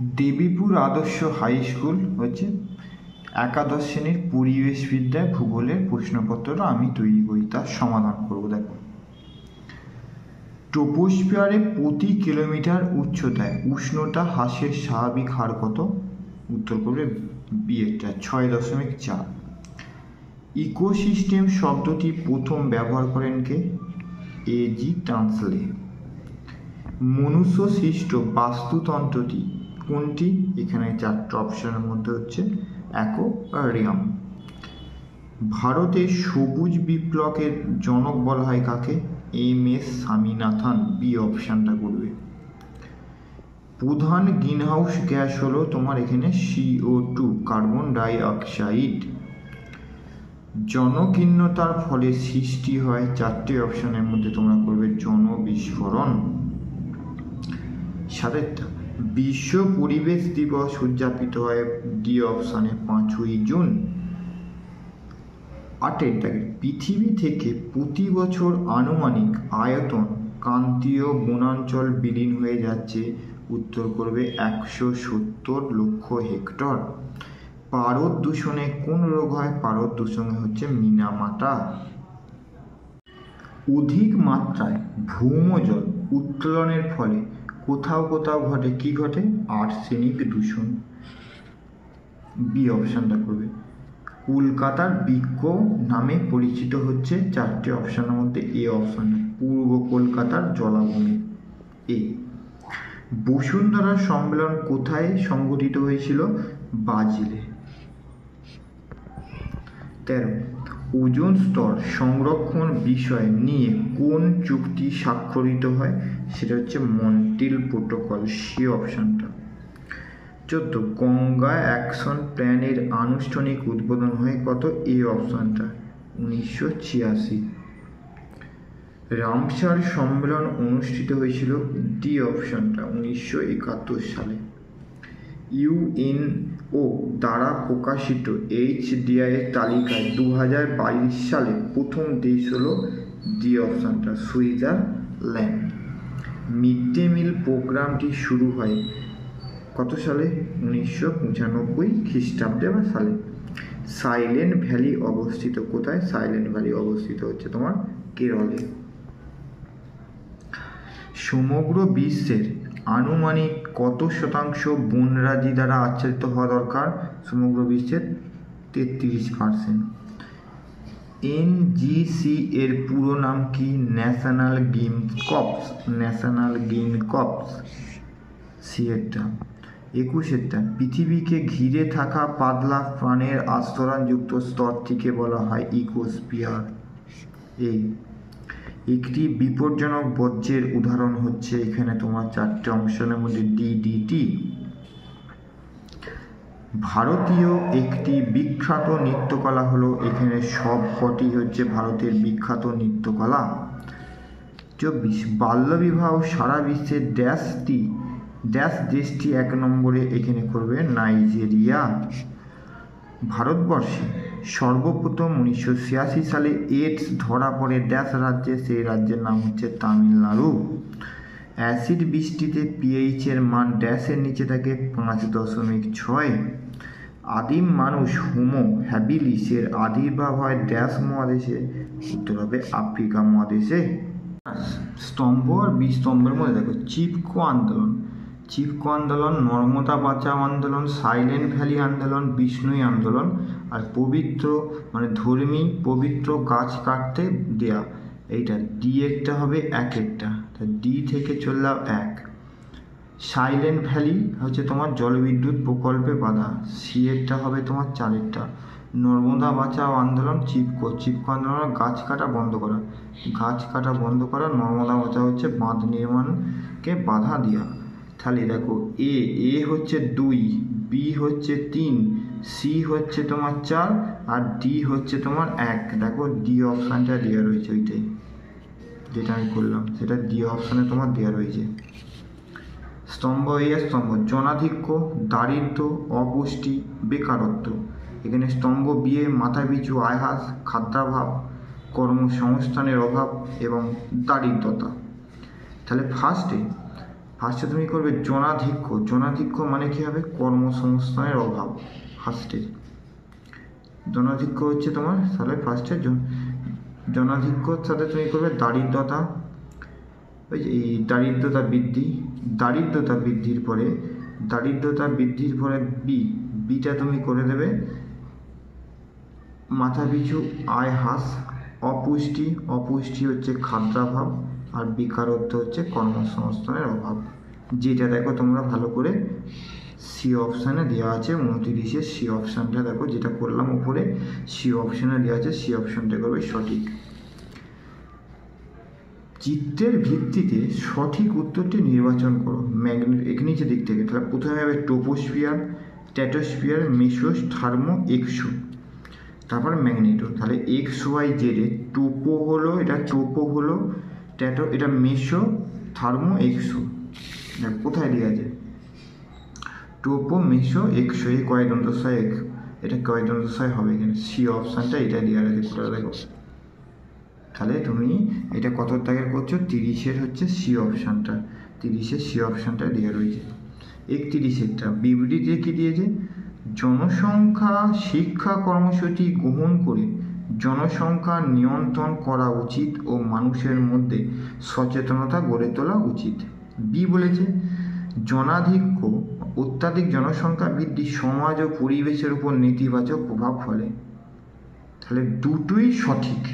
দেবীপুর আদর্শ high school হচ্ছে একাদশ শ্রেণির পরিবেশবিদ্যায় ভূগোলের প্রশ্নপত্রটা আমি তৈরি করি, তার সমাধান করব, দেখো। ট্রোপোস্ফিয়ারে প্রতি কিলোমিটার উচ্চতায় উষ্ণতা হ্রাসের স্বাভাবিক হার কত? উত্তর করবে বিয়েটা ছয় দশমিক চার। ইকোসিস্টেম শব্দটি প্রথম ব্যবহার করেন কে? এ জি ট্রান্সলে মনুষ্য সৃষ্ট বাস্তুতন্ত্রটি কোনটি? এখানে চারটে অপশনের মধ্যে হচ্ছে অ্যাকোয়ারিয়াম ভারতের সবুজ বিপ্লবের জনক বলা হয় কাকে? M S Swaminathan. বি অপশানটা করবে। প্রধান গ্রিনহাউস গ্যাস হলো তোমার এখানে CO two, carbon dioxide জনকীর্ণতার ফলে সৃষ্টি হয় চারটি অপশনের মধ্যে তোমরা করবে জনবিস্ফোরণ। সাতেরটা বিশ্ব পরিবেশ দিবস উদযাপিত হয় ডি অপশানে পাঁচই জুন। আটের দাগে পৃথিবী থেকে প্রতি বছর আনুমানিক আয়তন ক্রান্তীয় বনাঞ্চল বিলীন হয়ে যাচ্ছে। উত্তর করবে একশো সত্তর লক্ষ হেক্টর। পারদ দূষণে কোন রোগ হয়? পারদ দূষণে হচ্ছে মিনামাটা। অধিক মাত্রায় ভৌমজল উত্তোলনের ফলে কোথাও কোথাও ঘটে, কি ঘটে? আর্সেনিক দূষণ। বি অপশানটা করবে কলকাতার বৃক্ষ নামে পরিচিত হচ্ছে চারটি অপশানের মধ্যে এ অপশান, পূর্ব কলকাতার জলাভূমি। এ বসুন্ধরা সম্মেলন কোথায় সংগঠিত হয়েছিল? বাজিলে তেরো. ওজোন স্তর সংরক্ষণ বিষয় নিয়ে কোন চুক্তি স্বাক্ষরিত হয় সেটা হচ্ছে মন্টিল প্রোটোকল, সি অপশানটা। চোদ্দ, গঙ্গা অ্যাকশন প্ল্যানের আনুষ্ঠানিক উদ্বোধন হয় কত? এ অপশানটা, উনিশশো ছিয়াশি। রামসার সম্মেলন অনুষ্ঠিত হয়েছিল ডি অপশানটা, উনিশশো একাত্তর সালে। ইউএনও দ্বারা প্রকাশিত এইচডিআই এর তালিকায় দু হাজার বাইশ সালে প্রথম দেশ হলো ডি অপশানটা, সুইজারল্যান্ড। মিড ডে মিল প্রোগ্রামটি শুরু হয় কত সালে? উনিশশো পঁচানব্বই খ্রিস্টাব্দে বা সালে। সাইলেন্ট ভ্যালি অবস্থিত কোথায়? সাইলেন্ট ভ্যালি অবস্থিত হচ্ছে তোমার কেরলে। সমগ্র বিশ্বের আনুমানিক কত শতাংশ বনরাজি দ্বারা আচ্ছাদিত হওয়া দরকার? সমগ্র বিশ্বের তেত্রিশ পার্সেন্ট এনজিসি এর পুরো নাম কি? National game cops. National game cops. C এরটা একুশেরটা পৃথিবীকে ঘিরে থাকা পাতলা প্রাণের আস্তরণযুক্ত স্তরটিকে বলা হয় ইকোস্পিয়ার এই একটি বিপজ্জনক বর্জ্যের উদাহরণ হচ্ছে এখানে তোমার চারটে অংশের মধ্যে ডিডিটি ভারতীয় একটি বিখ্যাত নৃত্যকলা হলো এখানে সব কটি হচ্ছে ভারতের বিখ্যাত নৃত্যকলা। চব্বিশ, বাল্যবিবাহ, সারা বিশ্বের ড্যাশটি ড্যাশ দেশটি এক নম্বরে এখানে করবে নাইজেরিয়া। ভারতবর্ষে সর্বপ্রথম উনিশশো ছিয়াশি সালে এইডস ধরা পড়ে ড্যাশ রাজ্যে, সেই রাজ্যের নাম হচ্ছে তামিলনাড়ু। অ্যাসিড বৃষ্টিতে পিএইচের মান ড্যাশের নিচে থাকে পাঁচ দশমিক ছয়। আদিম মানুষ হোমো হ্যাবিলিসের আবির্ভাব হয় ড্যাশ মহাদেশে, উত্তর হবে আফ্রিকা মহাদেশে। স্তম্ভ আর বিস্তম্ভের মধ্যে দেখো, চিপকো আন্দোলন। চিপকো আন্দোলন, নর্মদা বাঁচাও আন্দোলন, সাইলেন্ট ভ্যালি আন্দোলন, বিষ্ণুই আন্দোলন আর পবিত্র মানে ধর্মী পবিত্র গাছ কাটতে দেয়া। এইটা ডি একটা হবে, এক একটা। তা ডি থেকে চললাম এক। সাইলেন্ট ভ্যালি হচ্ছে তোমার জলবিদ্যুৎ প্রকল্পে বাধা। সি এরটা হবে তোমার চারেরটা নর্মদা বাঁচাও আন্দোলন চিপকো চিপকো আন্দোলন গাছ কাটা বন্ধ করা। গাছ কাটা বন্ধ করা, নর্মদা বাঁচাও হচ্ছে বাঁধ নির্মাণকে বাধা দেওয়া তাহলে দেখো এ এ হচ্ছে দুই বি হচ্ছে তিন সি হচ্ছে তোমার চার আর ডি হচ্ছে তোমার এক। দেখো ডি অপশানটা দেওয়া রয়েছে ওইটাই, যেটা আমি করলাম। সেটা ডি অপশানে তোমার দেওয়া রয়েছে। স্তম্ভ এ স্তম্ভ, জনাধিক্য, দারিদ্র, অপুষ্টি, বেকারত্ব। এখানে স্তম্ভ বিয়ে মাথা পিছু আয়হাস, খাদ্যাভাব, কর্মসংস্থানের অভাব এবং দারিদ্রতা। তাহলে ফার্স্টে ফার্স্টে তুমি করবে? জনাধিক্য। জনাধিক্য মানে কী হবে? কর্মসংস্থানের অভাব। ফার্স্টে জনাধিক্য হচ্ছে তোমার তাহলে ফার্স্টে জনাধিক্যর সাথে তুমি করবে? দারিদ্রতা। ওই যে এই দারিদ্রতা বৃদ্ধি। দারিদ্রতা বৃদ্ধির পরে দারিদ্রতা বৃদ্ধির পরে বি বিটা তুমি করে দেবে। মাথা পিছু আয় হ্রাস। অপুষ্টি। অপুষ্টি হচ্ছে খাদ্যাভাব। আর বেকারত্ব হচ্ছে কর্মসংস্থানের অভাব। যেটা দেখো তোমরা ভালো করে সি অপশানে দেওয়া আছে উনতিরিশের সি অপশানটা দেখো যেটা করলাম উপরে সি অপশানে দেওয়া আছে সি অপশানটা করবে সঠিক। চিত্রের ভিত্তিতে সঠিক উত্তরটি নির্বাচন করো ম্যাগনেট এক নিচে দিক থেকে। তাহলে প্রথমে হবে troposphere, stratosphere, meso, thermo, exo. তারপর ম্যাগনেটো। তাহলে এক্স ওয়াই জেডে টোপো হলো, এটা টোপো হলো, ট্যাটো এটা মেসো, থার্মো, এক্সো। কোথায় দেওয়া আছে? টোপো মেসো একশো এই কয় দন্তস্বয় এক। এটা কয় দন্তস্বয় হবে এখানে। সি অপশানটা এটা দেওয়া আছে কোথায় দেখো তাহলে তুমি এটা কত দাগের করছ? তিরিশের হচ্ছে সি অপশানটা। তিরিশের সি অপশানটা দেওয়া রয়েছে। একত্রিশেরটা বিবৃতিতে কী দিয়েছে? জনসংখ্যা শিক্ষা কর্মসূচি গ্রহণ করে জনসংখ্যা নিয়ন্ত্রণ করা উচিত ও মানুষের মধ্যে সচেতনতা গড়ে তোলা উচিত। বি বলেছে, জনাধিক্য, অত্যাধিক জনসংখ্যা বৃদ্ধি সমাজ ও পরিবেশের উপর নেতিবাচক প্রভাব ফেলে। তাহলে দুটোই সঠিক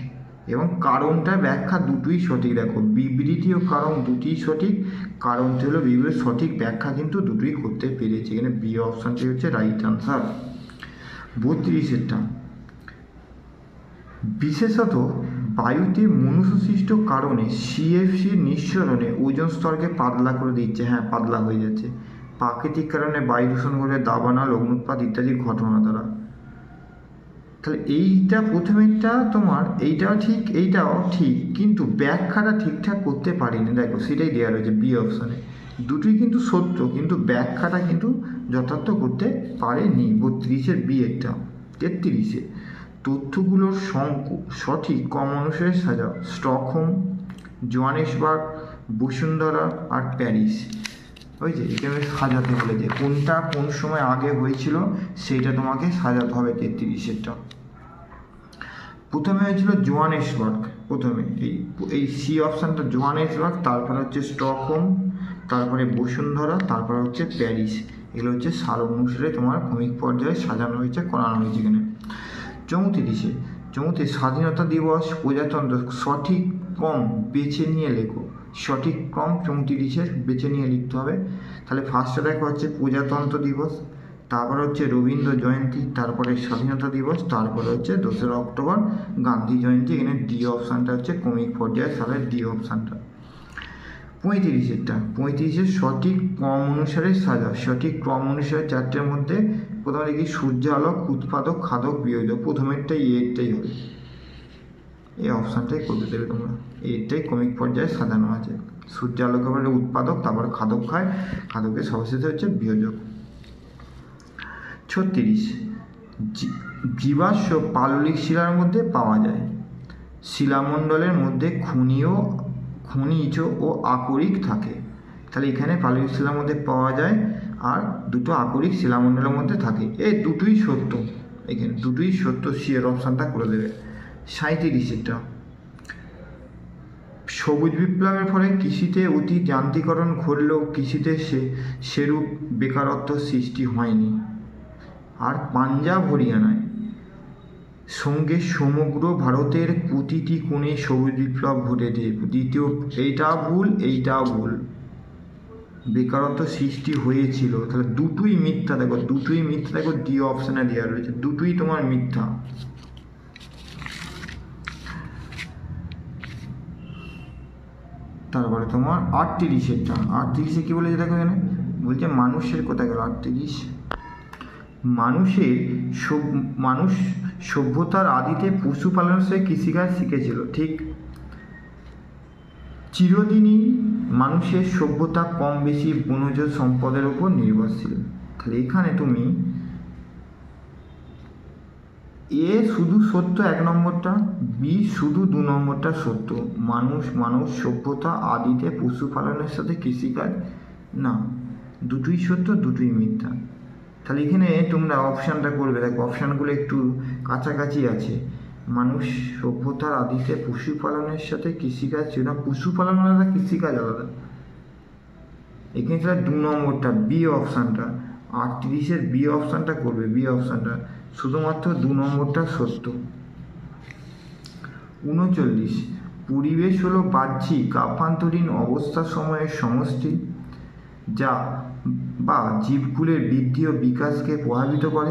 এবং কারণটা ব্যাখ্যা দুটোই সঠিক। দেখো, বিবৃতি ও কারণ দুটোই সঠিক কারণটি হলো বিবৃতির সঠিক ব্যাখ্যা কিন্তু দুটোই করতে পেরেছে। এখানে বি অপশানটি হচ্ছে রাইট আনসার বত্রিশেরটা। বিশেষত বায়ুতে মনুষ্যসৃষ্ট কারণে সিএফসির নিঃসরণে ওজন স্তরকে পাতলা করে দিচ্ছে। হ্যাঁ পাতলা হয়ে যাচ্ছে। প্রাকৃতিক কারণে বায়ু দূষণ করে দাবানল, অগ্নুৎপাত ইত্যাদি ঘটনা দ্বারা তাহলে এইটা প্রথমেরটা তোমার, এইটাও ঠিক এইটাও ঠিক, কিন্তু ব্যাখ্যাটা ঠিকঠাক করতে পারিনি। দেখো, সেটাই দেওয়া রয়েছে বি অপশানে দুটোই কিন্তু সত্য, কিন্তু ব্যাখ্যাটা কিন্তু যথার্থ করতে পারেনি। বত্রিশের বি তেত্রিশে। তথ্যগুলোর সংকু সঠিক কম অনুসারে সাজাও স্টকহোম জোয়ানেসবার্গ বসুন্ধরা আর প্যারিস। ওই যে এখানে সাজাতে হলে যে, কোনটা কোন সময় আগে হয়েছিল সেইটা তোমাকে সাজাতে হবে তেত্রিশেরটা প্রথমে হয়েছিল জোয়ানেসবার্গ প্রথমে। এই এই সি অপশানটা জোয়ানেসবার্গ তারপরে হচ্ছে স্টকহোম, তারপরে বসুন্ধরা, তারপরে হচ্ছে প্যারিস। এগুলো হচ্ছে সাল অনুসারে তোমার ক্রমিক পর্যায়ে সাজানো হয়েছে, করানো হয়েছে এখানে। চৌত্রিশে, চৌত্রিশ স্বাধীনতা দিবস প্রজাতন্ত্র সঠিক ক্রম বেছে নিয়ে লেখো। সঠিক ক্রম চৌত্রিশের বেছে নিয়ে লিখতে হবে। তাহলে ফার্স্টে দেখো হচ্ছে প্রজাতন্ত্র দিবস, তারপর হচ্ছে রবীন্দ্র জয়ন্তী, তারপরে স্বাধীনতা দিবস, তারপরে হচ্ছে দোসরা অক্টোবর গান্ধী জয়ন্তী। এখানে ডি অপশানটা হচ্ছে ক্রমিক পর্যায়ে, তাহলে ডি অপশানটা পঁয়ত্রিশেরটা পঁয়ত্রিশের সঠিক ক্রম অনুসারে সাজা। সঠিক ক্রম অনুসারে চারটের মধ্যে প্রথমে দেখি সূর্যালোক, উৎপাদক, খাদক, বিয়োজক। প্রথমেরটাই এরটাই হবে। এই অপশানটাই করতে দেবে তোমরা। এরটাই ক্রমিক পর্যায়ে সাজানো আছে। সূর্যালোক এবারে উৎপাদক, তারপর খাদক খায় খাদকের সবশেষে হচ্ছে বিয়োজক। ছত্রিশ। জীবাশ্ম পাললিক শিলার মধ্যে পাওয়া যায়। শিলামণ্ডলের মধ্যে খনিও খনিজ ও আকরিক থাকে। তাহলে এখানে পাললিক শিলার মধ্যে পাওয়া যায় আর দুটো আকরিক শিলামণ্ডলের মধ্যে থাকে। এই দুটোই সত্য। এখানে দুটোই সত্য। সিয়ের অপশানটা করে দেবে। সাঁত্রিশটা সবুজ বিপ্লবের ফলে কৃষিতে অতি যান্ত্রিকরণ ঘটলেও কৃষিতে সে সেরূপ বেকারত্ব সৃষ্টি হয়নি। আর পাঞ্জাব, হরিয়ানায় সঙ্গে সমগ্র ভারতের প্রতিটি কোণে সবুজ বিপ্লব ঘটেছে। দ্বিতীয়, এইটা ভুল এইটা ভুল। বেকারত্ব সৃষ্টি হয়েছিল। তাহলে দুটোই মিথ্যা, দেখো, দুটোই মিথ্যা, দেখো ডি অপশানে দেওয়া রয়েছে। দুটোই তোমার মিথ্যা। তারপরে তোমার আটত্রিশেরটা আটত্রিশে কী বলেছে দেখো এখানে? বলছে মানুষের কোথায় গেল আটত্রিশ? মানুষের সব, মানুষ সভ্যতার আদিতে পশুপালনের সাথে কৃষিকাজ শিখেছিল, ঠিক? চিরদিনই মানুষের সভ্যতা কম বেশি বনজ সম্পদের উপর নির্ভরশীল। তাহলে এখানে তুমি এ শুধু সত্য এক নম্বরটা, বি শুধু দু নম্বরটা সত্য। মানুষ মানুষ সভ্যতা আদিতে পশুপালনের সাথে কৃষিকাজ, না, দুটোই সত্য, দুটোই মিথ্যা। তাহলে এখানে তোমরা অপশানটা করবে। দেখো অপশানগুলো একটু কাছাকাছি আছে। মানুষ সভ্যতার আদিতে পশুপালনের সাথে কৃষিকাজ ছিল না। পশুপালন আলাদা কৃষিকাজ আলাদা। এখানে তাহলে দু নম্বরটা বি অপশানটা আটত্রিশের বি অপশানটা করবে বি অপশানটা শুধুমাত্র দু নম্বরটা সত্য। উনচল্লিশ, পরিবেশ হলো বাহ্যিক, আভ্যন্তরীণ অবস্থা সময়ের সমষ্টি, যা বা জীবকুলের বৃদ্ধি ও বিকাশকে প্রভাবিত করে?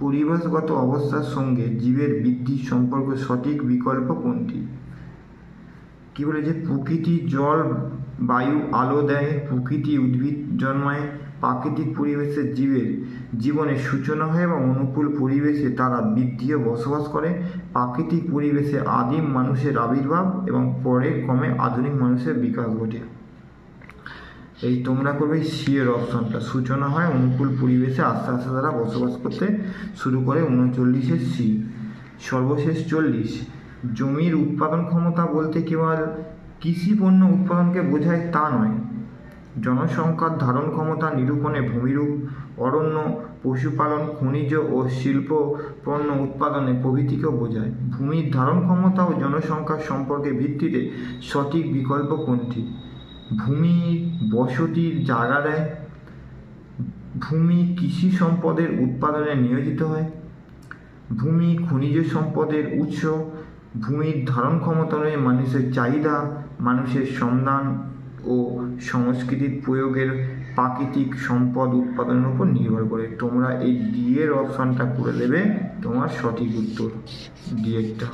পরিবেশগত অবস্থার সঙ্গে জীবের বৃদ্ধির সম্পর্ক সঠিক বিকল্প কোনটি? কি বলে যে প্রকৃতি জল, বায়ু, আলো দেয়, প্রকৃতি উদ্ভিদ জন্মায়, প্রাকৃতিক পরিবেশে জীবের জীবনের সূচনা হয় এবং অনুকূল পরিবেশে তারা বৃদ্ধি ও বসবাস করে। প্রাকৃতিক পরিবেশে আদিম মানুষের আবির্ভাব এবং পরে ক্রমে আধুনিক মানুষের বিকাশ ঘটে। এই তোমরা করবে সিয়ের অপশনটা। সূচনা হয় অনুকূল পরিবেশে আস্তে আস্তে তারা বসবাস করতে শুরু করে। উনচল্লিশের সি, সর্বশেষ চল্লিশ, জমির উৎপাদন ক্ষমতা বলতে কেবল কৃষি পণ্য উৎপাদনকে বোঝায় তা নয়। জনসংখ্যার ধারণ ক্ষমতা নিরূপণে ভূমিরূপ, অরণ্য, পশুপালন, খনিজ ও শিল্প পণ্য উৎপাদনে প্রভৃতিকেও বোঝায়। ভূমির ধারণ ক্ষমতা ও জনসংখ্যার সম্পর্কে ভিত্তিতে সঠিক বিকল্প কোনটি ভূমি বসতির জায়গা দেয়। ভূমি কৃষি সম্পদের উৎপাদনে নিয়োজিত হয়। ভূমি খনিজ সম্পদের উৎস। ভূমির ধারণ ক্ষমতা অনুযায়ী মানুষের চাহিদা, মানুষের সন্ধান ও সংস্কৃতির প্রয়োগের প্রাকৃতিক সম্পদ উৎপাদনের উপর নির্ভর করে। তোমরা এই ডি এর অপশানটা করে দেবে তোমার সঠিক উত্তর ডি এরটা